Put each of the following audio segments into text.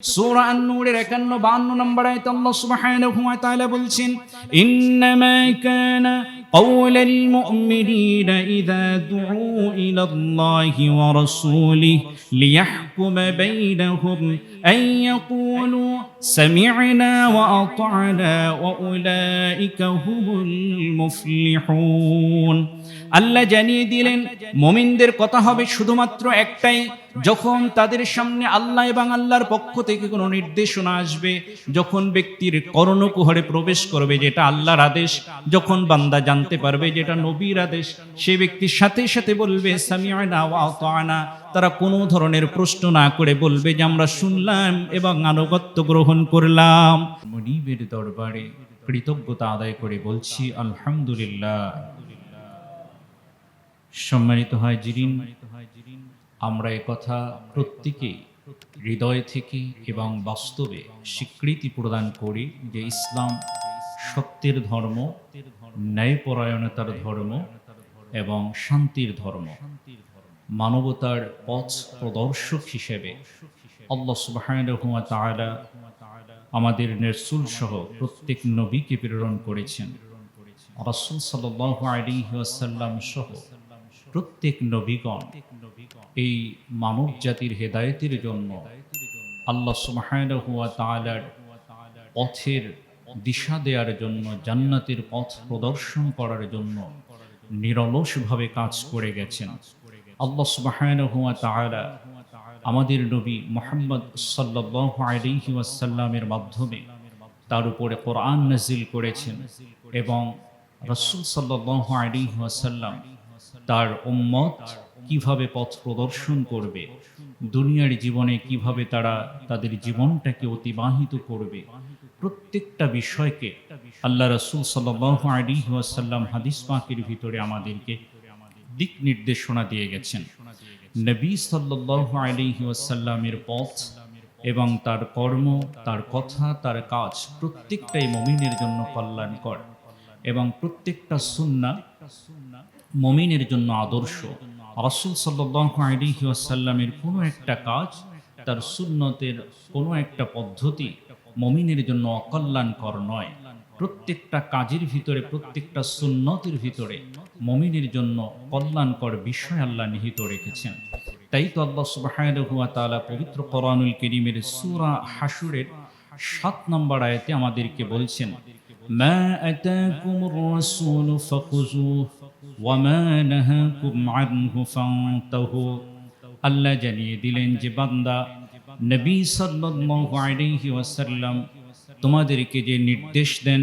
সূরা আন-নূরের 51 52 নম্বর আয়াতে আল্লাহ সুবহানাহু ওয়া তাআলা বলছেন ইন্নামা কানা قول المؤمنين إذا دعوا إلى الله ورسوله ليحكم بينهم أن يقولوا سمعنا وأطعنا وأولئك هم المفلحون আল্লাহ জানিয়ে দিলেন, মমিনদের কথা হবে শুধুমাত্র একটাই, যখন তাদের সামনে আল্লাহ এবং আল্লাহর পক্ষ থেকে কোনো নির্দেশনা আসবে, যখন ব্যক্তির করণকুহরে প্রবেশ করবে যেটা আল্লাহর আদেশ, যখন বান্দা জানতে পারবে যেটা নবীর আদেশ, সে ব্যক্তির সাথে সাথে বলবে সামিয়ানা তারা কোনো ধরনের প্রশ্ন না করে বলবে যে, আমরা শুনলাম এবং আনুগত্য গ্রহণ করলাম। দরবারে কৃতজ্ঞতা আদায় করে বলছি, আলহামদুলিল্লাহ। সম্মানিত হয় জিরিন, আমরা কথা প্রত্যেকেই হৃদয় থেকে এবং বাস্তবে স্বীকৃতি প্রদান করি যে ইসলাম সত্যের ধর্ম, ন্যায়পরায়ণতার ধর্ম এবং শান্তির ধর্ম। মানবতার পথ প্রদর্শক হিসেবে আল্লাহ সুবহানাহু ওয়া তাআলা আমাদের নেরসুল সহ প্রত্যেক নবীকে প্রেরণ করেছেন। রাসূল সাল্লাল্লাহু আলাইহি ওয়াসাল্লাম সহ প্রত্যেক নবীগণ এই মানব জাতির হেদায়েতের জন্য আল্লাহ তাআলার পথের দিশা দেওয়ার জন্য, জান্নাতের পথ প্রদর্শন করার জন্য নিরলসভাবে কাজ করে গেছেন। আল্লাহ সুবহানাহু ওয়া তাআলা আমাদের নবী মোহাম্মদ সাল্লাল্লাহু আলাইহি ওয়াসাল্লামের মাধ্যমে তার উপরে কোরআন নাজিল করেছেন এবং রাসূল সাল্লাল্লাহু আলাইহি ওয়াসাল্লাম তার উম্মত কীভাবে পথ প্রদর্শন করবে? দুনিয়ার জীবনে কীভাবে তারা তাদের জীবনটাকে অতিবাহিত করবে? প্রত্যেকটা বিষয়কে আল্লাহ রসুল সাল্লাহ আলী ওয়াসাল্লাম হাদিস পাকের ভিতরে আমাদেরকে দিক নির্দেশনা দিয়ে গেছেন। নবী সাল্লাহ আলী ওয়াসাল্লামের পথ এবং তার কর্ম, তার কথা, তার কাজ প্রত্যেকটাই মমিনের জন্য কল্যাণকর এবং প্রত্যেকটা সুন্না মমিনের জন্য আদর্শ। রাসুল আসাল্লামের কোনো একটা কাজ, তার সুন্নতের কোনো একটা পদ্ধতি মমিনের জন্য অকল্যাণকর নয়। প্রত্যেকটা কাজের ভিতরে, প্রত্যেকটা সুন্নতের ভিতরে মমিনের জন্য কল্যাণকর বিষয় আল্লাহ নিহিত রেখেছেন। তাই তো আল্লাহ সুবাহানুয়া তালা পবিত্র করানুল করিমের সুরা হাসুরের সাত নম্বর আয়তে আমাদেরকে বলছেন, মা আতাকুমুর রাসূলু ওয়ামা নাহাকুম আনহু ফান্তাহু আল্লাহ জানিয়ে দিলেন যে, বান্দা, নবী সাল্লাল্লাহু আলাইহি ওয়াসাল্লাম তোমাদেরকে যে নির্দেশ দেন,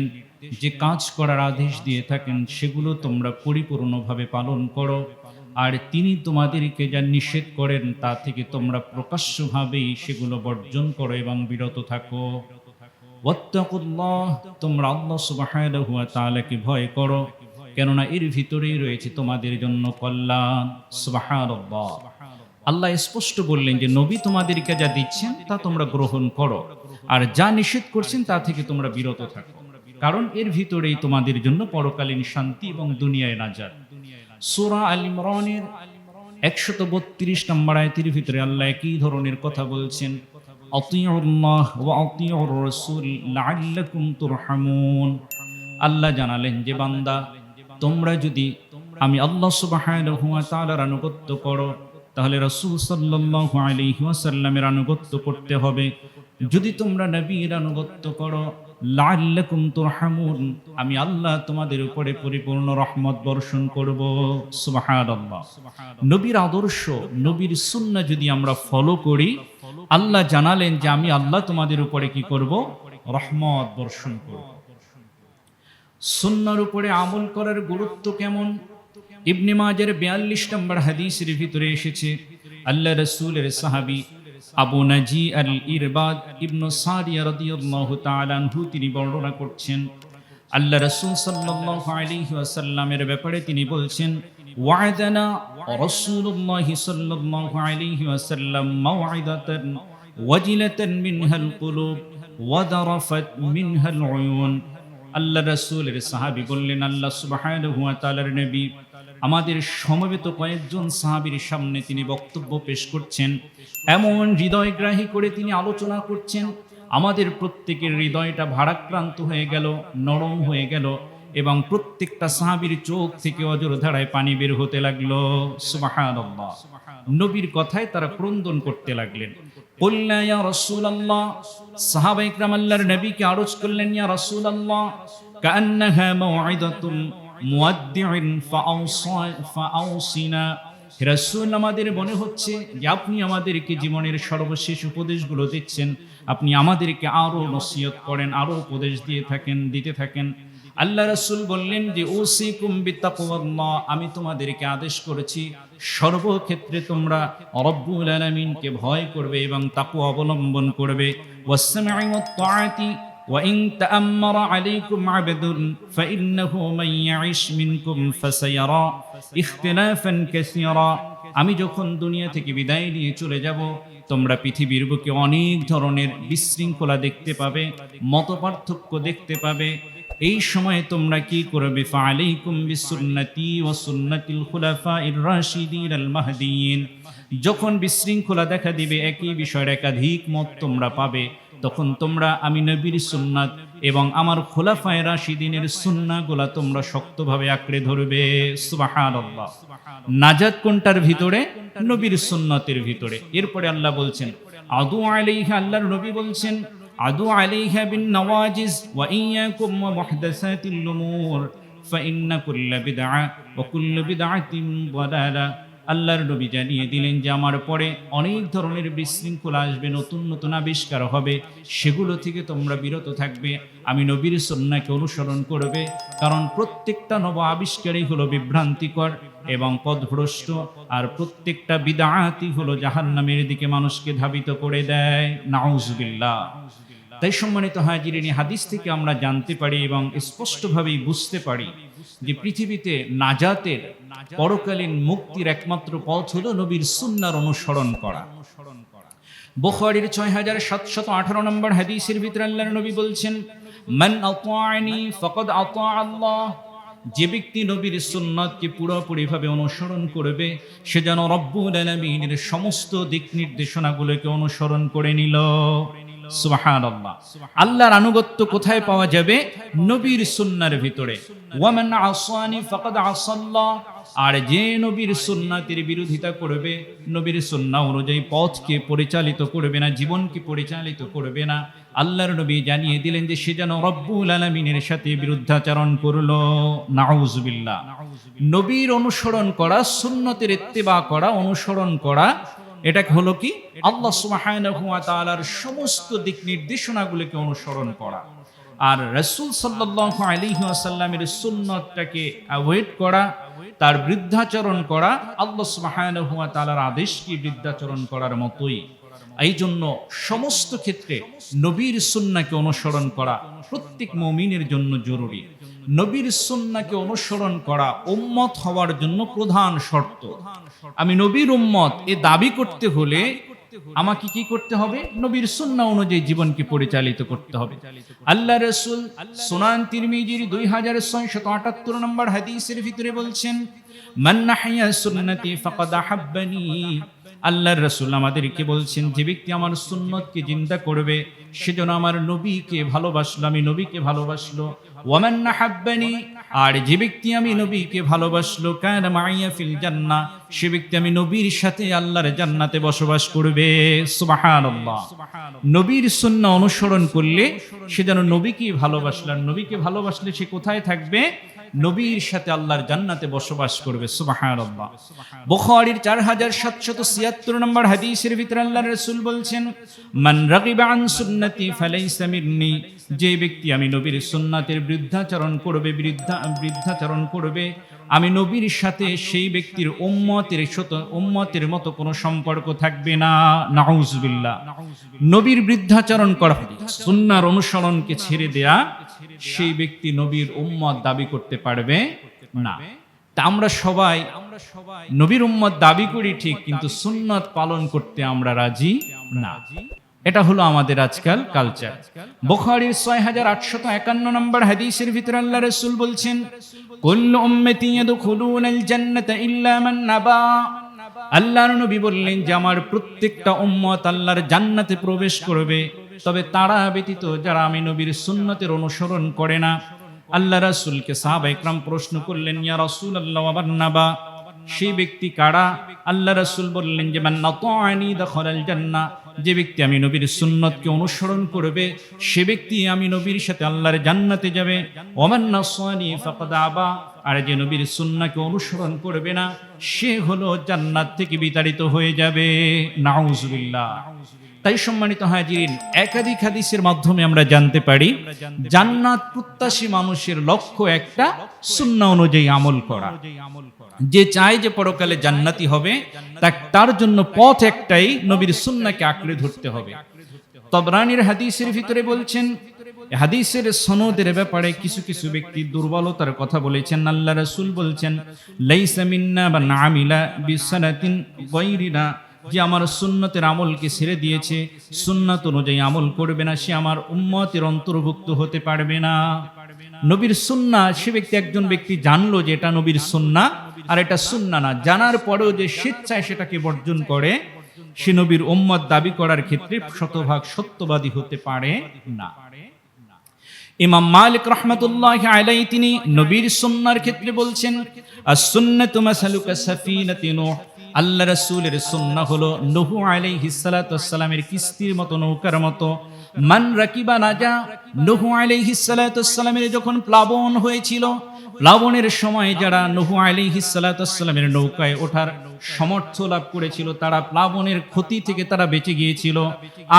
যে কাজ করার আদেশ দিয়ে থাকেন, সেগুলো তোমরা পরিপূর্ণভাবে পালন করো। আর তিনি তোমাদেরকে যা নিষেধ করেন, তা থেকে তোমরা প্রকাশ্যভাবেই সেগুলো বর্জন করো এবং বিরত থাকো। ওয়াত্তাকুল্লাহ, তোমরা আল্লাহ তাআলাকে ভয় করো। কেননা এর ভিতরেই রয়েছে তোমাদের জন্য কল্যাণ। সুবহানাল্লাহ। আল্লাহ স্পষ্ট বললেন যে, নবী তোমাদেরকে যা দিচ্ছেন, তা তোমরা গ্রহণ করো। আর যা নিষেধ করছেন, তা থেকে তোমরা বিরত থাকো। কারণ এর ভিতরেই তোমাদের জন্য পরকালীন শান্তি এবং দুনিয়ায় নাজাত। সূরা আল ইমরানের একশত বত্রিশ নম্বর আয়তির ভিতরে আল্লাহ একই ধরনের কথা বলছেন আল্লাহ জানালেন যে, বান্দা তোমরা যদি আমি আল্লাহ তাআলার আনুগত্য করো, তাহলে রাসূল সাল্লাল্লাহু আলাইহি ওয়াসাল্লামের আনুগত্য করতে হবে। যদি তোমরা নবীর আনুগত্য করো, লাআল্লাকুম তুরহামুন, আমি আল্লাহ তোমাদের উপরে পরিপূর্ণ রহমত বর্ষণ করব। সুবহানাল্লাহ। নবীর আদর্শ, নবীর সুন্নাহ যদি আমরা ফলো করি, আল্লাহ জানালেন যে আমি আল্লাহ তোমাদের উপরে কি করব? রহমত বর্ষণ করব। সুন্নার উপরে আমল করার গুরুত্ব কেমন? ইবনে মাজার বিয়াল্লিশ নম্বর হাদিসের ভিতরে এসেছে, আল্লাহ রসুলের সাহাবি আবু নাজি আল ইরবাদ ইবনু সারিয়া রাদিয়াল্লাহু তাআলা তিনি বর্ণনা করছেন। আল্লাহ রাসূল সাল্লাল্লাহু আলাইহি ওয়াসাল্লামের ব্যাপারে তিনি বলছেন, ওয়াদানা রাসূলুল্লাহি সাল্লাল্লাহু আলাইহি ওয়াসাল্লাম মাওইদাতান ওয়াজিলাতান মিনহাল কুলুব ওয়াদারাফাত মিনহাল উয়ুন। আল্লাহ রাসূলের সাহাবী বললেন, আল্লাহ সুবহানাহু ওয়া তাআলার নবী, আমাদের সমবেত কয়েকজন সাহাবীর সামনে তিনি বক্তব্য পেশ করছেন। এমন হৃদয়গ্রাহী করে তিনি আলোচনা করছেন। আমাদের প্রত্যেকের হৃদয়টা ভারাক্রান্ত হয়ে গেল, নরম হয়ে গেল এবং প্রত্যেকটা সাহাবীর চোখ থেকে অজর ধারায় পানি বের হতে লাগল। সুবহানাল্লাহ। নবীর কথায় তারা ক্রন্দন করতে লাগলেন। ইয়া রাসূলুল্লাহ, সাহাবা ইকরাম আল্লাহর নবীকে আরজ করলেন, ইয়া রাসূলুল্লাহ কান্নাহা মাউইদাতুল মুয়াদ্দিইন ফাআউসা রাসূল, আমাদের মনে হচ্ছে যে আপনি আমাদেরকে জীবনের সর্বশেষ উপদেশগুলো দিচ্ছেন। আপনি আমাদেরকে আরও নসিহত করেন আরও উপদেশ দিয়ে থাকেন, দিতে থাকেন। আল্লাহ রাসূল বললেন যে ওসিকুম বিতাকওয়াল্লাহ আমি তোমাদেরকে আদেশ করেছি সর্বক্ষেত্রে তোমরা রব্বুল আলামিনকে ভয় করবে এবং তাকওয়া অবলম্বন করবে ওয়াসসামঈ ওয়াত-তাআতি وإن تأمر عليكم عبد فإنه من يعش منكم فسيرى اختلافا كثيرا আমি যখন দুনিয়া থেকে বিদায় নিয়ে চলে যাব তোমরা পৃথিবীর বুকে অনেক ধরনের বিশৃঙ্খলা দেখতে পাবে মতপার্থক্য দেখতে পাবে এই সময়ে তোমরা কি করবে? ফালাইকুম বিসুন্নতি ওয়া সুন্নাতিল রাশিদিন আল মাহদিয়িন যখন বিশৃঙ্খলা দেখা দিবে, একই বিষয়ের একাধিক মত তোমরা পাবে। তখন তোমরা আমি নবীর সুন্নাত এবং আমার খোলাফায় রাশিদিনের সুন্নাগুলা তোমরা শক্তভাবে আঁকড়ে ধরবে। সুবহানাল্লাহ। নাজাত কোনটার ভিতরে? নবীর সুন্নতের ভিতরে। এরপরে আল্লাহ বলছেন, আদু আলাইহা আল্লাহর নবী বলছেন আদু আলাইহা বিন নওয়াজিজ ওয়া ইয়াকুম ওয়া মুহদাসাতিল উমুর فإن كل بدعة وكل بدعة ضلالة আল্লাহর নবী জানিয়ে দিলেন যে আমার পরে অনেক ধরনের বিশৃঙ্খলা আসবে নতুন নতুন আবিষ্কার হবে সেগুলো থেকে তোমরা বিরত থাকবে আমি নবীর সন্ন্যাকে অনুসরণ করবে কারণ প্রত্যেকটা নব আবিষ্কারই হলো বিভ্রান্তিকর এবং পদভ্রষ্ট আর প্রত্যেকটা বিদাহাতি হলো জাহান্নামের দিকে মানুষকে ধাবিত করে দেয় নাউজবিল্লাহ তাই সম্মানিত হাজিরিনী হাদিস থেকে আমরা জানতে পারি এবং স্পষ্টভাবেই বুঝতে পারি যে পৃথিবীতে নাজাতের পরকালীন মুক্তির একমাত্র পথ হলো নবীর সুন্নার অনুসরণ করা। বুখারীর ছয় হাজার সাতশত আঠারো নম্বর হাদিসের ভিতরে আল্লাহর নবী বলছেন, মান আতাআনি ফাকাদ আতা আল্লাহ। যে ব্যক্তি নবীর সুন্নাতকে পুরোপুরিভাবে অনুসরণ করবে, সে যেন রব্বুল আলামিনের সমস্ত দিক নির্দেশনাগুলোকে অনুসরণ করে নিল। আল্লাহর আনুগত্য কোথায় পাওয়া যাবে? নবীর সুন্নার ভিতরে। আর যে নবীর সুন্নাতের বিরোধিতা করবে, নবীর সুন্নাহ অনুযায়ী পথকে পরিচালিত করবে না, জীবনকে পরিচালিত করবে না। আল্লাহর নবী জানিয়ে দিলেন যে সে যেন রব্বুল আলমিনের সাথে বিরুদ্ধাচরণ করল। নাউজবিল্লাহ। নবীর অনুসরণ করা, সুন্নতের ইত্তেবা করা, অনুসরণ করা এটা হলো কি? আল্লাহ তাআলার সমস্ত দিক নির্দেশনাগুলোকে অনুসরণ করা। আর রাসূল ওয়াসাল্লামের সুন্নতটাকে অ্যাভয়েড করা, তার বৃদ্ধাচরণ করা, আল্লাহ সুবহানাহু ওয়া তাআলার আদেশকে বৃদ্ধাচরণ করার মতোই। এই জন্য সমস্ত ক্ষেত্রে নবীর সুন্নাকে অনুসরণ করা প্রত্যেক মমিনের জন্য জরুরি। নবীর সুন্নাকে অনুসরণ করা উম্মত হওয়ার জন্য প্রধান শর্ত। আমি নবীর উম্মত, এ দাবি করতে হলে আমাকে কি করতে হবে? নবীর সুন্না অনুযায়ী জীবনকে পরিচালিত করতে হবে। আল্লাহ রসুল সুনান তিরমিজির দুই হাজার ছয়শত আটাত্তর নম্বর হাদিসের ভিতরে বলছেন মান্নাহিয়া সুন্নতি ফাকাদ আহাব্বানি আল্লাহর রসুল আমাদেরকে বলছেন, যে ব্যক্তি আমার সুন্নতকে চিন্তা করবে, সেজন্য আমার নবীকে ভালোবাসলো, আমি নবীকে ভালোবাসলো। ওয়ামান নাহাব্বানি আর যে ব্যক্তি আমি নবীকে ভালোবাসলো কায়না মাইয়া ফিল জান্নাহ, সে ব্যক্তি আমি নবীর সাথে আল্লাহর জান্নাতে বসবাস করবে। সুবহানাল্লাহ। নবীর সুন্নাহ অনুসরণ করলে সে যেন নবীকে ভালোবাসলাম নবীকে ভালোবাসলে সে কোথায় থাকবে? নবীর সাথে আল্লাহর জান্নাতে বসবাস করবে, সুবহানাল্লাহ। বুখারীর 4776 নম্বর হাদিসের ভিতরে আল্লাহ রসুল বলছেন, মান রাগিবা আন সুন্নতি ফালাইসা মিন্নি যে ব্যক্তি আমি নবীর সুন্নাতের বৃদ্ধাচরণ করবে বৃদ্ধা বৃদ্ধাচরণ করবে আমি নবীর সাথে সেই ব্যক্তির উম্মতের উম্মতের মতো কোনো সম্পর্ক থাকবে না। নাউজুবিল্লাহ। নবীর বৃদ্ধাচরণ করা সুন্নার অনুসরণকে ছেড়ে দেয়া সেই ব্যক্তি নবীর উম্মত দাবি করতে পারবে না। তা আমরা সবাই নবীর উম্মত দাবি করি ঠিক, কিন্তু সুন্নত পালন করতে আমরা রাজি না। এটা হলো আমাদের আজকাল কালচার বুখারীর ছয় হাজার আটশত একান্ন নম্বর হাদিসের ভিতরে আল্লাহ রসুল বলছেন, কুল্লু উম্মতি ইয়াদখুলুনাল জান্নাতা ইল্লা মান নাবা। আল্লাহর নবী বললেন যে, আমার প্রত্যেকটা উম্মত আল্লাহর জান্নাতে প্রবেশ করবে। তবে তারা ব্যতীত যারা আমি নবীর সুন্নতের অনুসরণ করে না। আল্লাহ রাসূলকে সাহাবা ইকরাম প্রশ্ন করলেন, ইয়া রাসূল আল্লাহ আবার নাবা? সেই ব্যক্তি কারা? আল্লাহ রাসূল বললেন যে, মান নাতাআনি দাখালাল জান্নাহ। যে ব্যক্তি আমি নবীর সুন্নতকে অনুসরণ করবে, সে ব্যক্তি আমি নবীর সাথে আল্লাহর জান্নাতে যাবে। সোয়ানি আবা। আর যে নবীর সুন্নাকে অনুসরণ করবে না, সে হলো জান্নাত থেকে বিতাড়িত হয়ে যাবে। নাউজুবিল্লাহ। তাই সম্মানিত হাজিরিন, একাধিক হাদিসের মাধ্যমে আমরা জানতে পারি, জান্নাত প্রত্যাশী মানুষের লক্ষ্য একটা সুন্নাহ অনুযায়ী আমল করা। যে চায় যে পরকালে জান্নাতি হবে তার জন্য পথ একটাই নবীর সুন্নাহকে আঁকড়ে ধরতে হবে। তবরানির হাদিসের ভিতরে বলছেন, হাদিসের সনদের ব্যাপারে কিছু কিছু ব্যক্তি দুর্বলতার কথা বলেছেন। আল্লাহ রাসূল বলছেন, লাইসা মিন্না বা নামিলা বিসানাতিন গায়রিনা যে আমার সুন্নতের আমলকে ছেড়ে দিয়েছে, সুন্নাত অনুযায়ী আমল করবে না, সে আমার উম্মতের অন্তর্ভুক্ত হতে পারবে না। নবীর সুন্না, সে ব্যক্তি একজন ব্যক্তি জানলো যে এটা নবীর সুন্না, আর এটা সুন্না না। জানার পরেও যে স্বেচ্ছায় সেটাকে বর্জন করে, সে নবীর উম্মত দাবি করার ক্ষেত্রে শতভাগ সত্যবাদী হতে পারে না। ইমাম মালিক রহমতুল্লাহ আলাই তিনি নবীর সুন্নার ক্ষেত্রে বলছেন আর সুন্নাতু মাসালুকা সাফিনাতি নূহ। আল্লাহ রসুলের সুন্নাহ হলো নহু আলাইহিস সালাতু সালামের কিস্তির মতো, নৌকার মতো। মান রাকিবা নাজা, নূহ আলাইহিস সালাতু সালামের যখন প্লাবন হয়েছিল, প্লাবনের সময় যারা নহু আলাইহিস সালাতু সালামের নৌকায় ওঠার সমর্থ লাভ করেছিল, তারা প্লাবনের ক্ষতি থেকে তারা বেঁচে গিয়েছিল।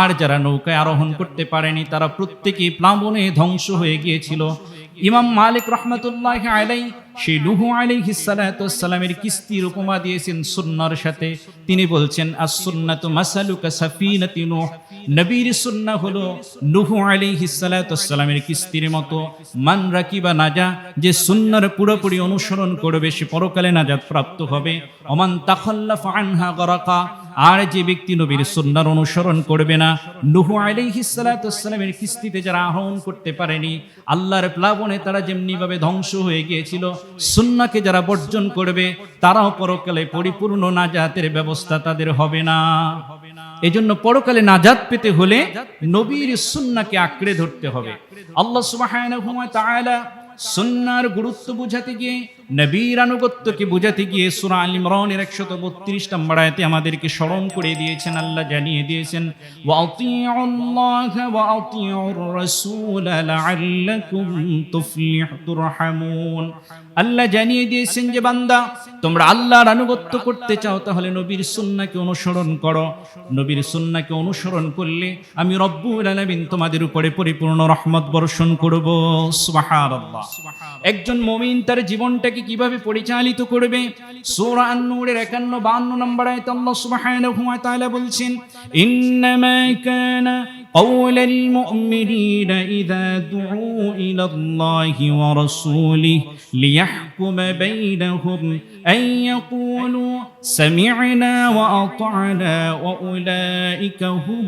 আর যারা নৌকায় আরোহণ করতে পারেনি, তারা প্রত্যেকেই প্লাবনে ধ্বংস হয়ে গিয়েছিল। ইমাম মালিক রহমতুল্লাহ আলাই সেই নুহু আলাইহি সালামের কিস্তির উপমা দিয়েছেন সুন্নার সাথে। তিনি বলছেন আস সুন্নাতু মাসালুকা সাফিনাতি নূহ। নবীর সুন্নাহ হলো নুহু আলাইহি সালামের কিস্তির মতো। মান রাকিবা নাজা, যে সুন্নার পুরোপুরি অনুসরণ করবে, সে পরকালে নাজাত প্রাপ্ত হবে। অমান তাখাল্লাফা আনহা গরাকা আর যে ব্যক্তি নবীর সুন্নার অনুসরণ করবে না, নুহু আলাইহিস সালামের কিস্তিতে যারা আহরণ করতে পারেনি, আল্লাহর প্লাবনে তারা যেমনিভাবে ধ্বংস হয়ে গিয়েছিল, সুন্নাকে যারা বর্জন করবে, তারাও পরকালে পরিপূর্ণ নাজাতের ব্যবস্থা তাদের হবে না। এজন্য পরকালে নাজাত পেতে হলে নবীর সুন্নাকে আঁকড়ে ধরতে হবে। আল্লাহ ওয়া সুন্নার গুরুত্ব বুঝাতে গিয়ে নবীর আনুগত্যকে বুঝাতে গিয়ে সূরা আল ইমরানের 132 নম্বর আয়াতে আমাদেরকে স্মরণ করে দিয়েছেন, আল্লাহ জানিয়ে দিয়েছেন আল্লাহ জানিয়ে দিয়েছেন যে, বান্দা, তোমরা আল্লাহর আনুগত্য করতে চাও, তাহলে নবীর সুন্নাহকে অনুসরণ করো। নবীর সুন্নাহকে অনুসরণ করলে আমি রব্বুল আলামিন তোমাদের উপরে পরিপূর্ণ রহমত বর্ষণ করব। একজন মমিন তার জীবনটাকে কিভাবে পরিচালিত করবে সূরা আন-নূরের 51 52 নম্বর আয়াতে আল্লাহ সুবহানাহু ওয়া তাআলা বলছেন ইন্নামা কানা قول المؤمنين إذا دعوا إلى الله ورسوله ليحكم بينهم أن يقولوا سمعنا وأطعنا وأولئك هم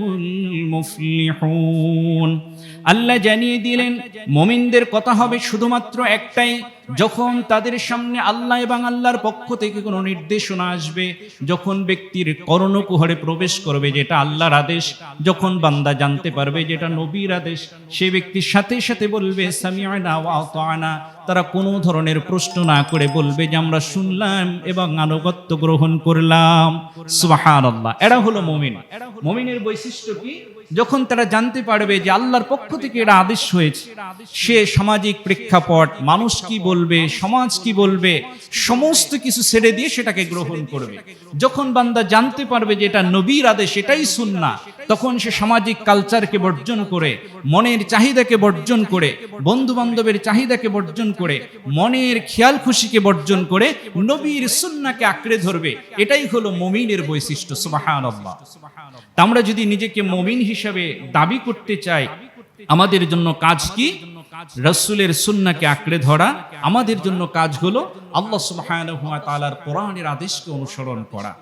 المفلحون আল্লাহ জানিয়ে দিলেন মোমিনদের কথা হবে শুধুমাত্র একটাই যখন তাদের সামনে আল্লাহ এবং আল্লাহর পক্ষ থেকে কোনো নির্দেশনা আসবে, যখন ব্যক্তির কর্ণকুহরে প্রবেশ করবে, যেটা আল্লাহর আদেশ, যখন বান্দা জানতে পারবে যেটা নবীর আদেশ, সে ব্যক্তির সাথে সাথে বলবে সামিয়ানা তারা কোনো ধরনের প্রশ্ন না করে বলবে যে, আমরা শুনলাম এবং আনুগত্য গ্রহণ করলাম। সুবহানাল্লাহ। এরা হলো মুমিন। মুমিনের বৈশিষ্ট্য কি? যখন তারা জানতে পারবে যে আল্লাহর পক্ষ থেকে এটা আদেশ হয়েছে, সে সামাজিক প্রেক্ষাপট, মানুষ কি বলবে, সমাজ কি বলবে, সমস্ত কিছু ছেড়ে দিয়ে সেটাকে গ্রহণ করবে। যখন বান্দা জানতে পারবে যে এটা নবীর আদেশ, এটাই সুন্না তখন সে সামাজিক কালচারকে বর্জন করে, মনের চাহিদাকে বর্জন করে বন্ধু বান্ধবের চাহিদাকে বর্জন করে, মনের খেয়াল খুশিকে বর্জন করে নবীর সুন্নাকে আঁকড়ে ধরবে। এটাই হলো মমিনের বৈশিষ্ট্য, সুবহানাল্লাহ। তা আমরা যদি নিজেকে মমিন হিসাবে দাবি করতে চাই, আমাদের জন্য কাজ কি? রসুলের সুন্নাকে আঁকড়ে ধরা আমাদের জন্য কাজ হলো আল্লাহ সুবাহ কোরআনের আদেশকে অনুসরণ করা।